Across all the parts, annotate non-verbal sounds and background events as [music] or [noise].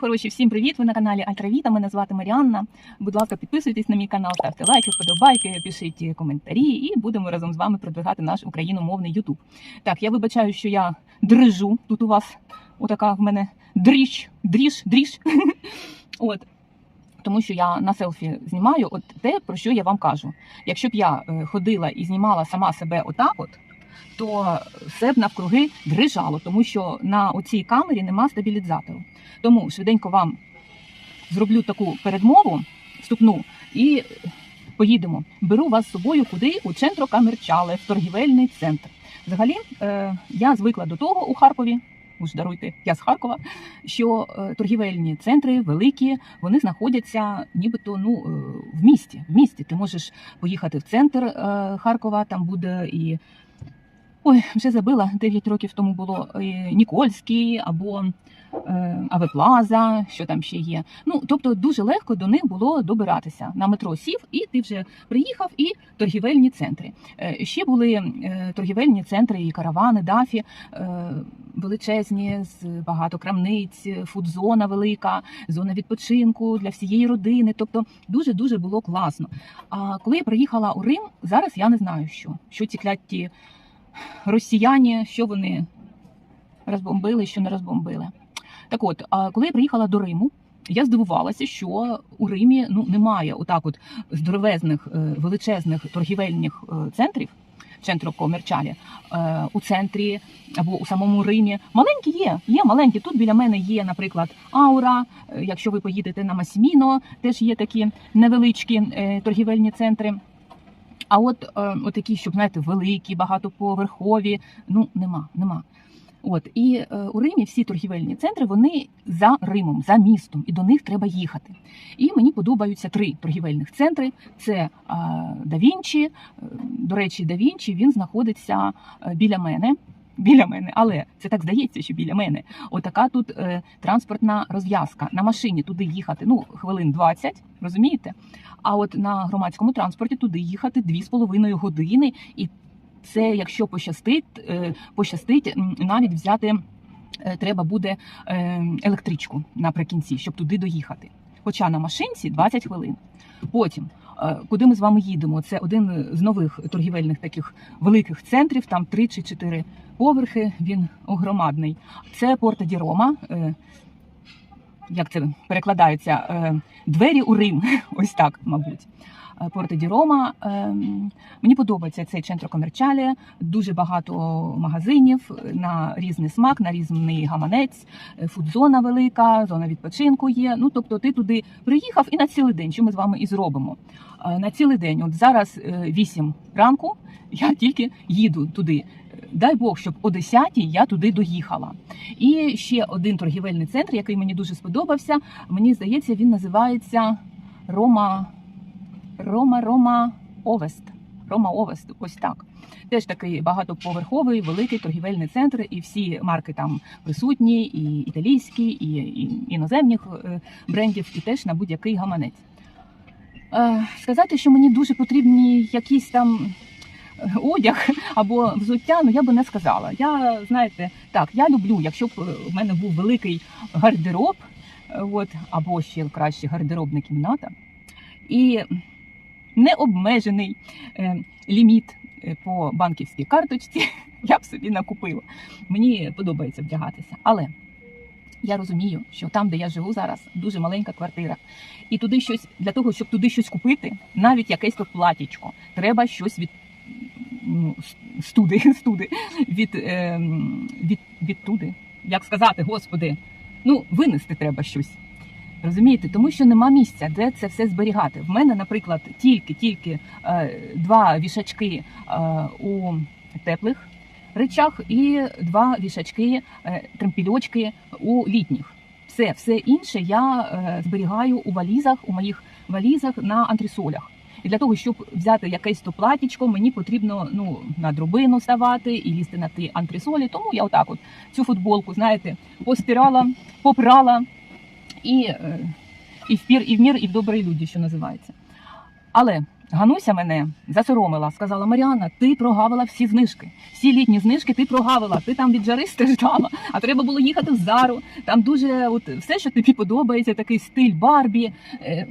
хороші, всім привіт! Ви на каналі Альтравіта. Мене звати Маріанна. Будь ласка, підписуйтесь на мій канал, ставте лайки, вподобайки, пишіть коментарі, і будемо разом з вами продвигати наш україномовний Ютуб. Так, я вибачаю, що я дрижу. Тут у вас отака в мене дріж, дріж, дріж. [laughs] От. Тому що я на селфі знімаю от те, про що я вам кажу. Якщо б я е, ходила і знімала сама себе отак, от, то все б навкруги дрижало, тому що на оцій камері нема стабілізатору. Тому швиденько вам зроблю таку передмову вступну і поїдемо. Беру вас з собою куди? У центро Камерчале, в торгівельний центр. Взагалі, е, я звикла до того у Харкові. Уж даруйте, я з Харкова. Що е, торгівельні центри великі, вони знаходяться нібито ну е, в місті. В місті ти можеш поїхати в центр Харкова, там буде і ой, вже забила 9 років тому було і Нікольський або е, Авеплаза, що там ще є. Ну тобто дуже легко до них було добиратися. На метро сів, і ти вже приїхав, і торгівельні центри. Е, ще були е, торгівельні центри і каравани, дафі. Е, Величезні з багато крамниць, фудзона велика, зона відпочинку для всієї родини. Тобто дуже дуже було класно. А коли я приїхала у Рим, зараз я не знаю, що що ці кляті росіяни, що вони розбомбили, що не розбомбили. Так от, коли я приїхала до Риму, я здивувалася, що у Римі ну немає отак, от здоровезних е, величезних торгівельних е, центрів. Центру комерчалі е, у центрі або у самому Римі. Маленькі є, є маленькі. Тут біля мене є, наприклад, Аура. Якщо ви поїдете на Масіміно, теж є такі невеличкі торгівельні центри. А от, е, такі, щоб знаєте, великі, багатоповерхові, ну нема, нема. От і е, у Римі всі торгівельні центри вони за Римом, за містом, і до них треба їхати. І мені подобаються три торгівельних центри: це е, Да. Е, До речі, Да Вінчі він знаходиться е, біля мене. Біля мене, але це так здається, що біля мене. Отака тут е, транспортна розв'язка. На машині туди їхати ну хвилин 20, розумієте? А от на громадському транспорті туди їхати 2,5 години, і це, якщо пощастить, е, пощастить навіть взяти е, треба буде е, електричку наприкінці, щоб туди доїхати. Хоча на машинці 20 хвилин. Потім, куди ми з вами їдемо? Це один з нових торгівельних таких великих центрів, там три чи чотири поверхи. Він огромадний. Це Порта ді Рома. е, Як це перекладається? Е, Двері у Рим. [laughs] Ось так, мабуть. Е, ді Рома. Ем, Мені подобається цей центр комерчалі, дуже багато магазинів на різний смак, на різний гаманець, е, фудзона велика, зона відпочинку є. Ну тобто, ти туди приїхав і на цілий день, що ми з вами і зробимо. Е, На цілий день, от зараз е, 8 ранку, я тільки їду туди. Дай Бог, щоб о 10 я туди доїхала. І ще один торгівельний центр, який мені дуже сподобався. Мені здається, він називається Рома. Рома Рома Овест. Рома Овест, ось так. Теж такий багатоповерховий, великий торгівельний центр, і всі марки там присутні, і італійські, і, іноземних е, брендів, і теж на будь-який гаманець. Е, сказати, що мені дуже потрібні якісь там е, одяг або взуття, ну я би не сказала. Я знаєте, так, я люблю, якщо б в мене був великий гардероб, от, або ще краще гардеробна кімната. І необмежений е, ліміт е, по банківській карточці [laughs] я б собі накупила. Мені подобається вдягатися. Але я розумію, що там, де я живу зараз, дуже маленька квартира. І туди щось для того, щоб туди щось купити, навіть якесь то платічко, треба щось від. ну, Студи, [laughs] студи, від, е, від, відтуди. Як сказати, господи, ну винести треба щось. Розумієте, тому що нема місця, де це все зберігати. В мене, наприклад, тільки-тільки е, два вішачки е, у теплих речах і два вішачки, е, тремпільочки у літніх. Все, все інше я е, зберігаю у валізах, у моїх валізах на антресолях. І для того, щоб взяти якесь то платічко, мені потрібно ну на дробину ставати і лізти на ті антресолі. Тому я отак, от цю футболку, знаєте, постирала, попрала і, е, і в пір, і в мір, і в добрій люди, що називається. Але Гануся мене засоромила, сказала Маріанна, ти прогавила всі знижки. Всі літні знижки ти прогавила. Ти там від жари страждала, а треба було їхати в зару. Там дуже от все, що тобі подобається, такий стиль Барбі. Е,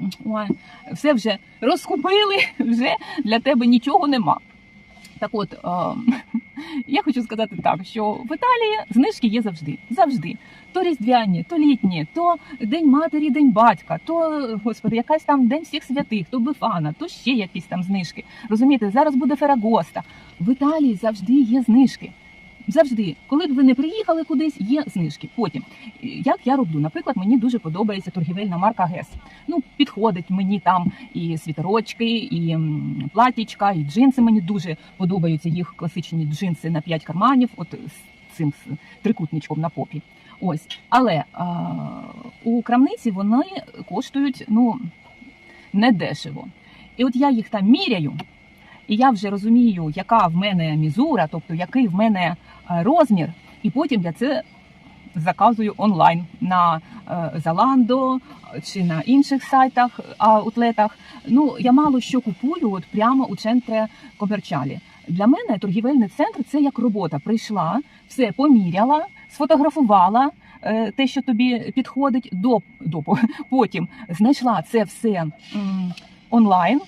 все вже розкупили, [laughs] вже для тебе нічого нема. Так от, е, [laughs] я хочу сказати так, що в Італії знижки є завжди. Завжди. То різдвяні, то літні, то День матері, День батька, то, господи, якась там День всіх святих, то Бифана, то ще якісь там знижки. Розумієте, зараз буде Ферагоста. В Італії завжди є знижки. Завжди, коли б ви не приїхали кудись, є знижки. Потім, як я роблю, наприклад, мені дуже подобається торгівельна марка ГЕС. Ну, підходить мені там і світорочки, і платічка, і джинси. Мені дуже подобаються їх класичні джинси на 5 карманів, от з цим трикутничком на попі. Ось, але а, у крамниці вони коштують ну не дешево. І от я їх там міряю, і я вже розумію, яка в мене мізура, тобто який в мене розмір, і потім я це заказую онлайн на е, Zalando чи на інших сайтах, аутлетах. Ну, я мало що купую от прямо у центрі комерчалі. Для мене торгівельний центр це як робота. Прийшла, все поміряла, сфотографувала е, те, що тобі підходить, до, до потім знайшла це все онлайн,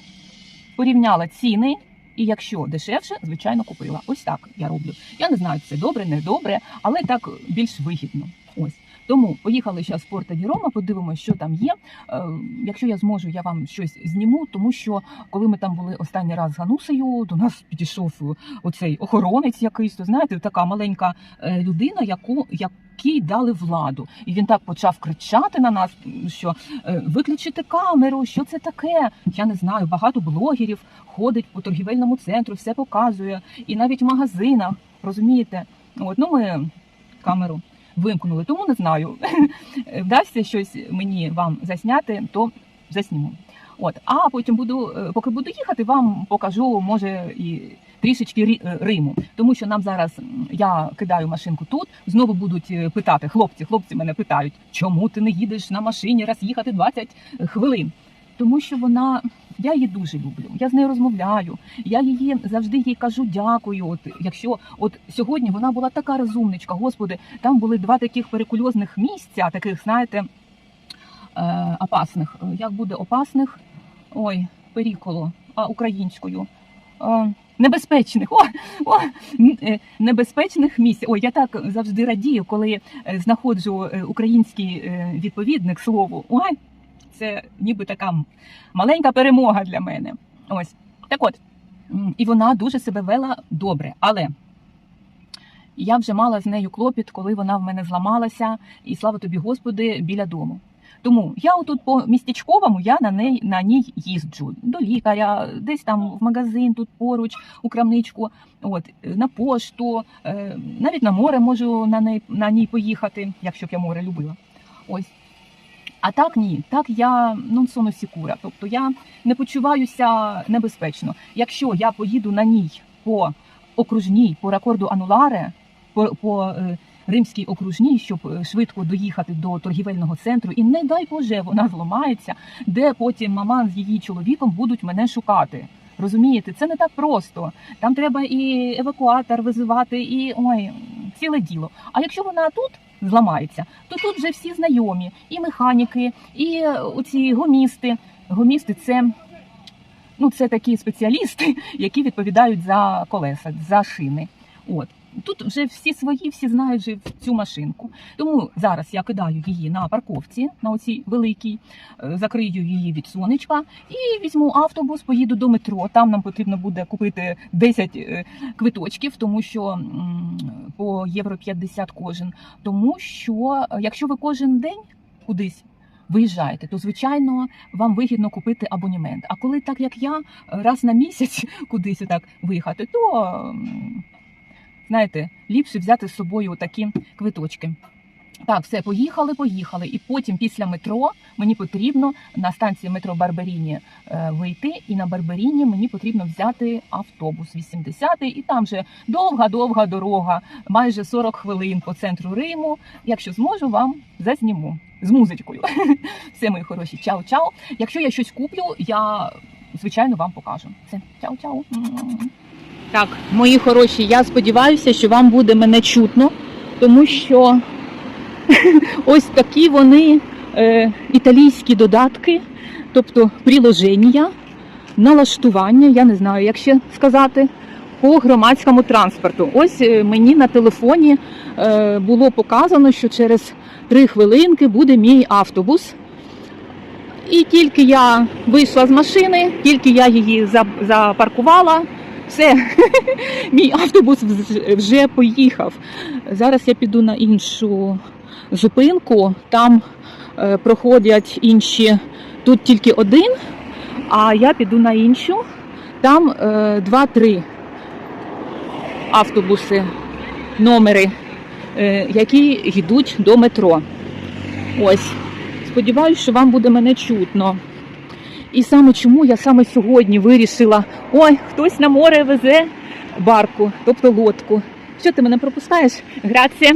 порівняла ціни. І якщо дешевше, звичайно, купила. Ось так я роблю. Я не знаю, це добре, не добре, але так більш вигідно. Ось тому поїхали зараз в Порта ді Рома, подивимося, що там є. Е, якщо я зможу, я вам щось зніму, тому що коли ми там були останній раз з Ганусею, до нас підійшов оцей охоронець якийсь, то знаєте, така маленька е, людина, яку якій дали владу, і він так почав кричати на нас, що е, виключити камеру, що це таке. Я не знаю. Багато блогерів ходить по торгівельному центру, все показує, і навіть в магазинах, розумієте? От ну ми камеру вимкнули, тому не знаю. [laughs] Вдасться щось мені вам засняти, то засніму. От, а потім буду, е, поки буду їхати, вам покажу, може, і трішечки Рі- е, Риму. Тому що нам зараз я кидаю машинку тут, знову будуть е, питати хлопці. Хлопці мене питають, чому ти не їдеш на машині раз їхати 20 хвилин. Тому що вона, я її дуже люблю. Я з нею розмовляю. Я її завжди їй кажу дякую. От якщо от сьогодні вона була така розумничка, господи, там були два таких перекульозних місця, таких, знаєте, е, опасних. Е, Як буде опасних? Ой, періколо, а українською. Е, Небезпечних, о, о, е, небезпечних місць. Ой, я так завжди радію, коли е, знаходжу український відповідник слову. Ой, це ніби така маленька перемога для мене. Ось так от. І вона дуже себе вела добре, але я вже мала з нею клопіт, коли вона в мене зламалася, і слава тобі, Господи, біля дому. Тому я отут по містечковому я на неї на ній їзджу до лікаря, десь там в магазин, тут поруч, у крамничку, от на пошту, е, навіть на море можу на неї на ній поїхати, якщо б я море любила. Ось. А так ні, так я non sono sicura, тобто я не почуваюся небезпечно. Якщо я поїду на ній по окружній, по ракорду ануларе, по, по е, римській окружній, щоб е, швидко доїхати до торгівельного центру, і не дай Боже, вона зламається, де потім мама з її чоловіком будуть мене шукати. Розумієте, це не так просто. Там треба і евакуатор визивати, і ой, ціле діло. А якщо вона тут зламається, то тут вже всі знайомі, і механіки, і е, оці гомісти. Гомісти це. Ну, це такі спеціалісти, [laughs] які відповідають за колеса, за шини. От тут вже всі свої, всі знають вже цю машинку. Тому зараз я кидаю її на парковці, на оцій великій, е, закрию її від сонечка і візьму автобус, поїду до метро. Там нам потрібно буде купити 10 е, квиточків, тому що по євро 50 кожен. Тому що е, якщо ви кожен день кудись. Виїжджаєте, то звичайно вам вигідно купити абонімент. А коли так як я раз на місяць [laughs] кудись отак виїхати, то знаєте, ліпше взяти з собою такі квиточки. Так, все, поїхали, поїхали. І потім після метро мені потрібно на станції метро Барберіні е, вийти, і на Барберіні мені потрібно взяти автобус 80 і там же довга-довга дорога, майже 40 хвилин по центру Риму. Якщо зможу, вам зазніму з музичкою. [laughs] Все, мої хороші, чао-чао. Якщо я щось куплю, я звичайно, вам покажу. Все, чао-чао. Так, мої хороші, я сподіваюся, що вам буде мене чутно, тому що [laughs] ось такі вони е, італійські додатки, тобто приложення, налаштування, я не знаю, як ще сказати, по громадському транспорту. Ось е, мені на телефоні е, було показано, що через три хвилинки буде мій автобус. І тільки я вийшла з машини, тільки я її за- запаркувала, все, [laughs] мій автобус вже поїхав. Зараз я піду на іншу зупинку, там е, проходять інші, тут тільки один, а я піду на іншу, там е, два-три автобуси, номери, е, які йдуть до метро. Ось. Сподіваюсь, що вам буде мене чутно. І саме чому я саме сьогодні вирішила: ой, хтось на море везе барку, тобто лодку. Що ти мене пропускаєш? Грація.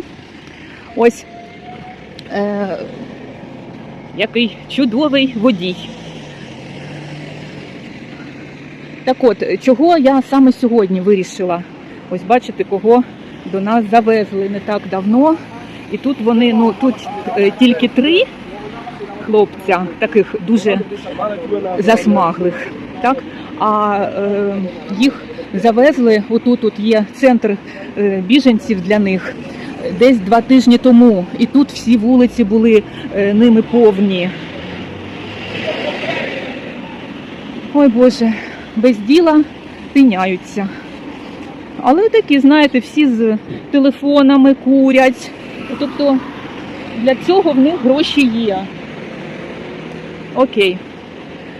Ось е, який чудовий водій. Так от, чого я саме сьогодні вирішила? Ось бачите, кого до нас завезли не так давно. І тут вони, ну тут е, тільки три хлопця, таких дуже засмаглих. Так? А е, їх завезли, отут от є центр е, біженців для них десь два тижні тому. І тут всі вулиці були е, ними повні. Ой Боже, без діла тиняються. Але такі, знаєте, всі з телефонами курять. Тобто для цього в них гроші є. Окей.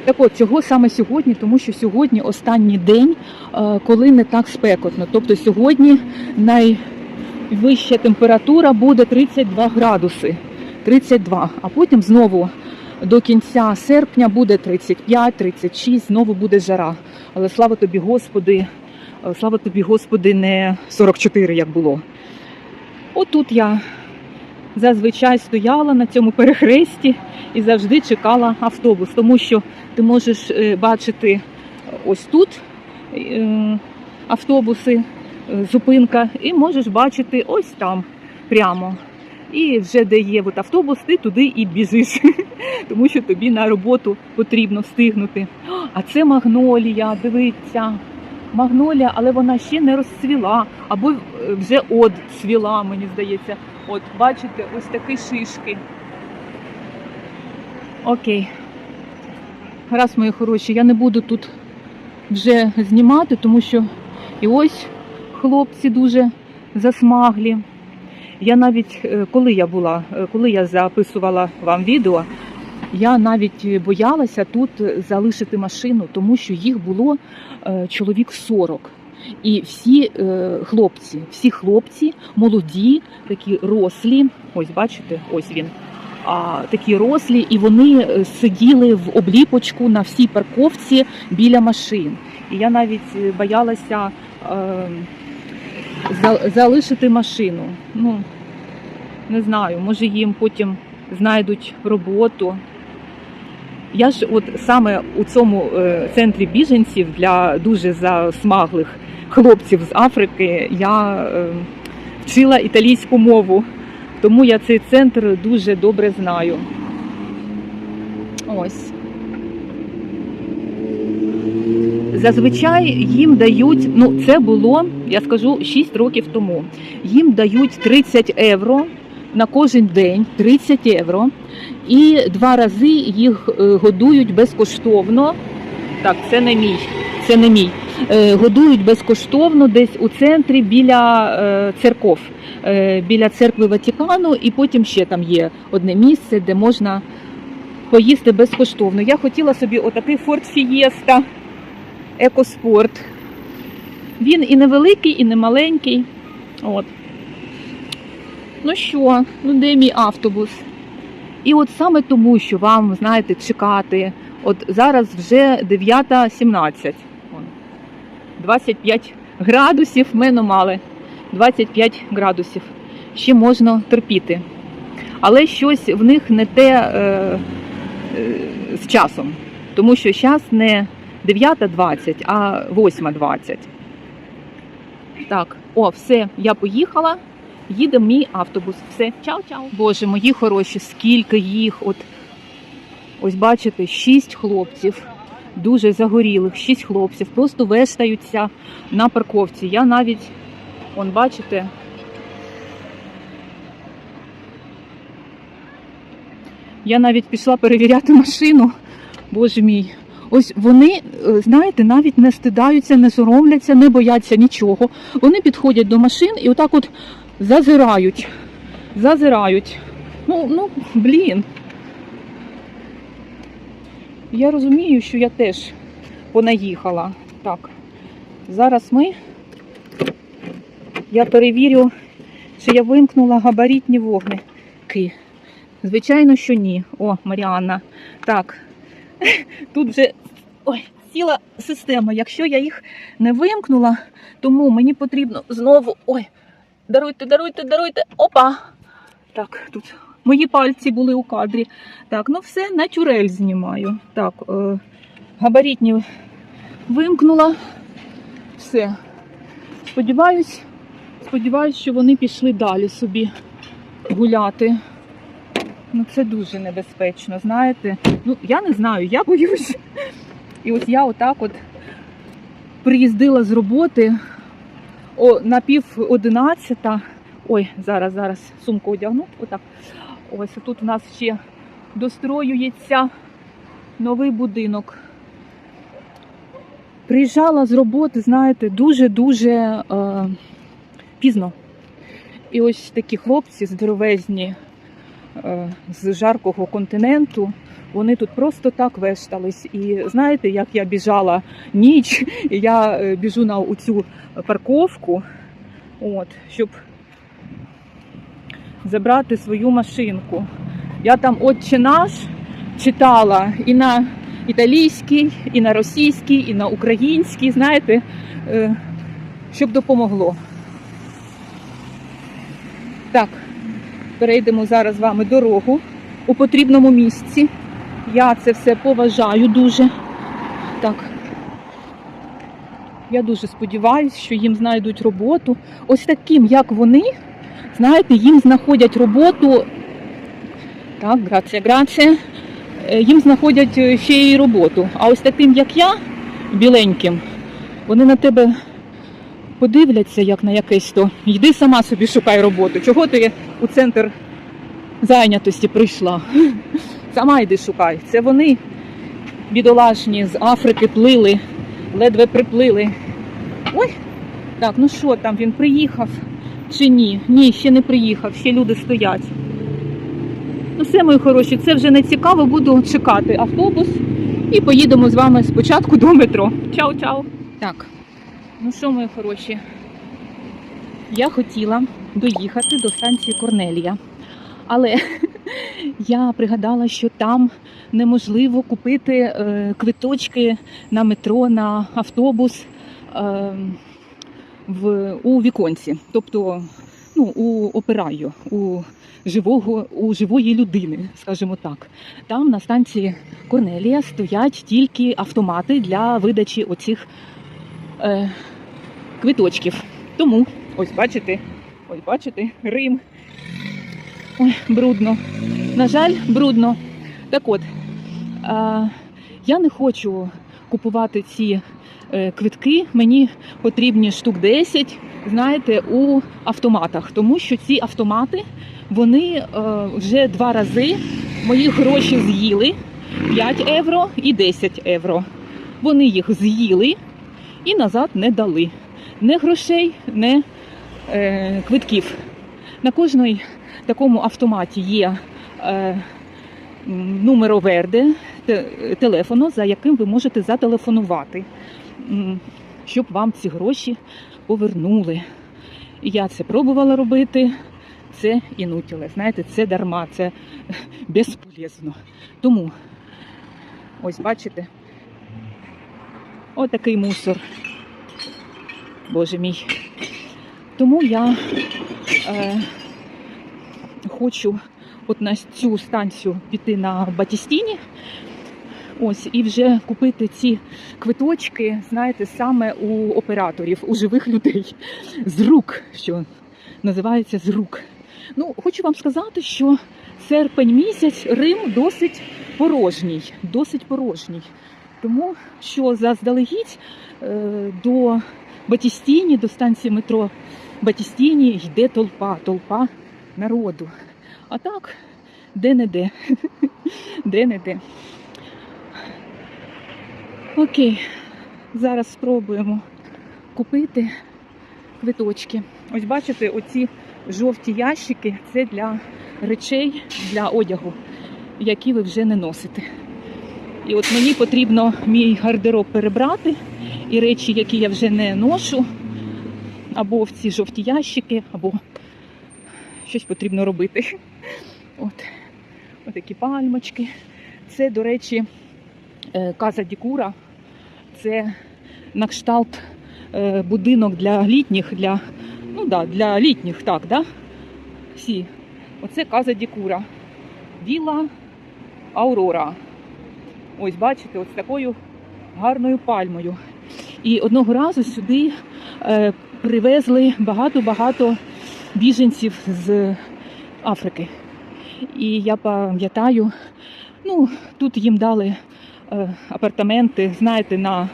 Так от, чого саме сьогодні? Тому що сьогодні останній день, е, коли не так спекотно. Тобто сьогодні найвища температура буде 32 градуси. 32. А потім знову до кінця серпня буде 35-36, знову буде жара. Але слава тобі, Господи, е, слава тобі, Господи, не 44, як було. Отут я зазвичай стояла на цьому перехресті і завжди чекала автобус, тому що ти можеш е, бачити ось тут е, автобуси, е, зупинка, і можеш бачити ось там прямо. І вже де є от автобус, ти туди і біжиш, [laughs] тому що тобі на роботу потрібно встигнути. А це магнолія, дивіться. Магнолія, але вона ще не розцвіла, або е, вже от цвіла, мені здається. От, бачите, ось такі шишки. Окей. Гаразд, мої хороші, я не буду тут вже знімати, тому що і ось хлопці дуже засмаглі. Я навіть, е, коли я була, е, коли я записувала вам відео, я навіть боялася тут залишити машину, тому що їх було е, чоловік 40. І всі е, хлопці, всі хлопці молоді, такі рослі. Ось бачите, ось він. А, такі рослі, і вони е, сиділи в обліпочку на всій парковці біля машин. І я навіть е, боялася е, за- залишити машину. Ну, не знаю, може їм потім знайдуть роботу. Я ж от саме у цьому е, центрі біженців для дуже засмаглих хлопців з Африки я е, вчила італійську мову, тому я цей центр дуже добре знаю. Ось. Зазвичай їм дають, ну це було, я скажу, 6 років тому. Їм дають 30 євро на кожен день, 30 євро. І два рази їх е, годують безкоштовно. Так, це не мій. Це не мій. Е, Годують безкоштовно десь у центрі біля е, церков, біля церкви Ватикану, і потім ще там є одне місце, де можна поїсти безкоштовно. Я хотіла собі отакий Ford Fiesta екоспорт. Він і невеликий, і не маленький. От. Ну що, ну де мій автобус? І от саме тому, що вам, знаєте, чекати, от зараз вже 9.17. 25 градусів, мене мали. 25 градусів. Ще можна терпіти. Але щось в них не те е, е, з часом. Тому що зараз не 9.20, а 8.20. Так, о, все, я поїхала. Їде мій автобус. Все, чао-чао. Боже, мої хороші, скільки їх. От ось бачите, шість хлопців, дуже загорілих, шість хлопців, просто вештаються на парковці. Я навіть, он бачите, я навіть пішла перевіряти машину. Боже мій. Ось вони, е, знаєте, навіть не стидаються, не соромляться, не бояться нічого. Вони підходять до машин і отак от зазирають. Зазирають. Ну, ну, блін. Я розумію, що я теж понаїхала. Так, зараз ми. Я перевірю, чи я вимкнула габаритні вогники. Звичайно, що ні. О, Маріанна. Так, [laughs] тут вже ой, ціла система. Якщо я їх не вимкнула, тому мені потрібно знову. Ой, даруйте, даруйте, даруйте. Опа! Так, тут мої пальці були у кадрі. Так, ну все, натюрель знімаю. Так, е, габаритні вимкнула. Все. Сподіваюсь, сподіваюсь, що вони пішли далі собі гуляти. Ну, це дуже небезпечно, знаєте. Ну, я не знаю, я [laughs] боюсь. І ось я отак от приїздила з роботи о, на пів одинадцята. Ой, зараз, зараз сумку одягну. Отак. Ось тут у нас ще достроюється новий будинок. Приїжджала з роботи, знаєте, дуже-дуже е, пізно. І ось такі хлопці здоровезні з жаркого континенту. Вони тут просто так вештались. І знаєте, як я біжала ніч, і я е, біжу на цю парковку, от, щоб забрати свою машинку. Я там «Отче наш читала і на італійській, і на російській, і на українській, знаєте, е, щоб допомогло. Так, перейдемо зараз з вами дорогу у потрібному місці. Я це все поважаю дуже. Так. Я дуже сподіваюся, що їм знайдуть роботу. Ось таким, як вони, знаєте, їм знаходять роботу. Так, грація, грація. Е, Їм знаходять е, ще й роботу. А ось таким, як я, біленьким, вони на тебе подивляться, як на якесь то. Йди сама собі шукай роботу. Чого ти у центр зайнятості прийшла? [laughs] Сама йди шукай. Це вони, бідолашні, з Африки плили, ледве приплили. Ой, так, ну що там, він приїхав чи ні? Ні, ще не приїхав, ще люди стоять. Ну все, мої хороші, це вже не цікаво, буду чекати автобус і поїдемо з вами спочатку до метро. Чао-чао. Так, ну що, мої хороші, я хотіла доїхати до станції Корнелія, але [laughs] я пригадала, що там неможливо купити е, квиточки на метро, на автобус е, в, у віконці, тобто ну, у операю, у живого, у живої людини, скажімо так. Там на станції Корнелія стоять тільки автомати для видачі оцих е, квиточків. Тому, ось бачите, ось бачите, Рим. Ой, брудно. На жаль, брудно. Так от, е, я не хочу купувати ці е, квитки. Мені потрібні штук 10, знаєте, у автоматах, тому що ці автомати вони е, вже два рази мої гроші з'їли 5 євро і 10 євро. Вони їх з'їли і назад не дали. Не грошей, не е, квитків. На кожній такому автоматі є е, м, numero телефону, за яким ви можете зателефонувати, щоб вам ці гроші повернули. Я це пробувала робити. Це інутіле, знаєте, це дарма, це безполезно. Тому, ось бачите, отакий мусор. Боже мій. Тому я е, хочу от на цю станцію піти на Батістіні. Ось і вже купити ці квиточки, знаєте, саме у операторів, у живих людей з рук, що називається з рук. Ну, хочу вам сказати, що серпень місяць Рим досить порожній, досить порожній. Тому що заздалегідь е, до Батістіні, до станції метро Батістіні йде толпа, толпа народу. А так, де-не-де, [laughs] де-не-де. Окей, зараз спробуємо купити квиточки. Ось бачите, оці жовті ящики це для речей, для одягу, які ви вже не носите. І от мені потрібно мій гардероб перебрати і речі, які я вже не ношу, або в ці жовті ящики, або щось потрібно робити. От, такі пальмочки. Це, до речі, е, Каза Дікура. Це на кшталт е, будинок для літніх, для, ну да, для літніх, так, да? Всі. Оце Каза Дікура. Віла Аурора. Ось бачите, ось такою гарною пальмою. І одного разу сюди е, привезли багато-багато біженців з Африки. І я пам'ятаю, ну, тут їм дали е, апартаменти, знаєте, на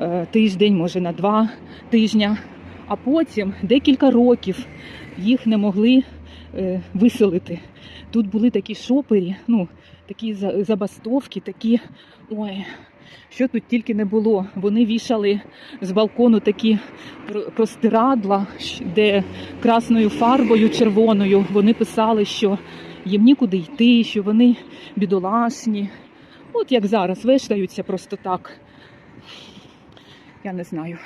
е, тиждень, може на два тижня, а потім декілька років їх не могли виселити. Тут були такі шопері, ну, такі забастовки, такі. Ой, що тут тільки не було. Вони вішали з балкону такі простирадла, де красною фарбою червоною вони писали, що їм нікуди йти, що вони бідолашні. От як зараз вештаються просто так. Я не знаю.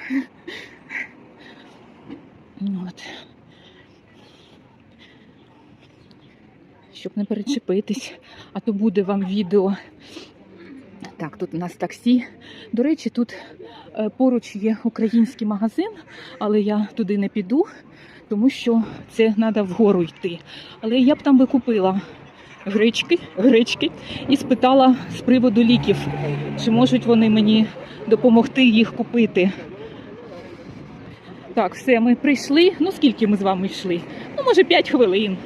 [laughs] От. Щоб не перечепитись, а то буде вам відео. Так, тут у нас таксі. До речі, тут е, поруч є український магазин, але я туди не піду, тому що це треба вгору йти. Але я б там би купила гречки, гречки і спитала з приводу ліків, чи можуть вони мені допомогти їх купити. Так, все, ми прийшли. Ну, скільки ми з вами йшли? Ну, може, 5 хвилин.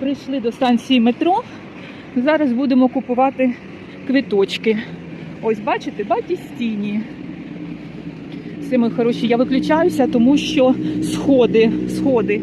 Прийшли до станції метро. Зараз будемо купувати квиточки. Ось бачите, батістіні. Все, мої хороші, я виключаюся, тому що сходи, сходи.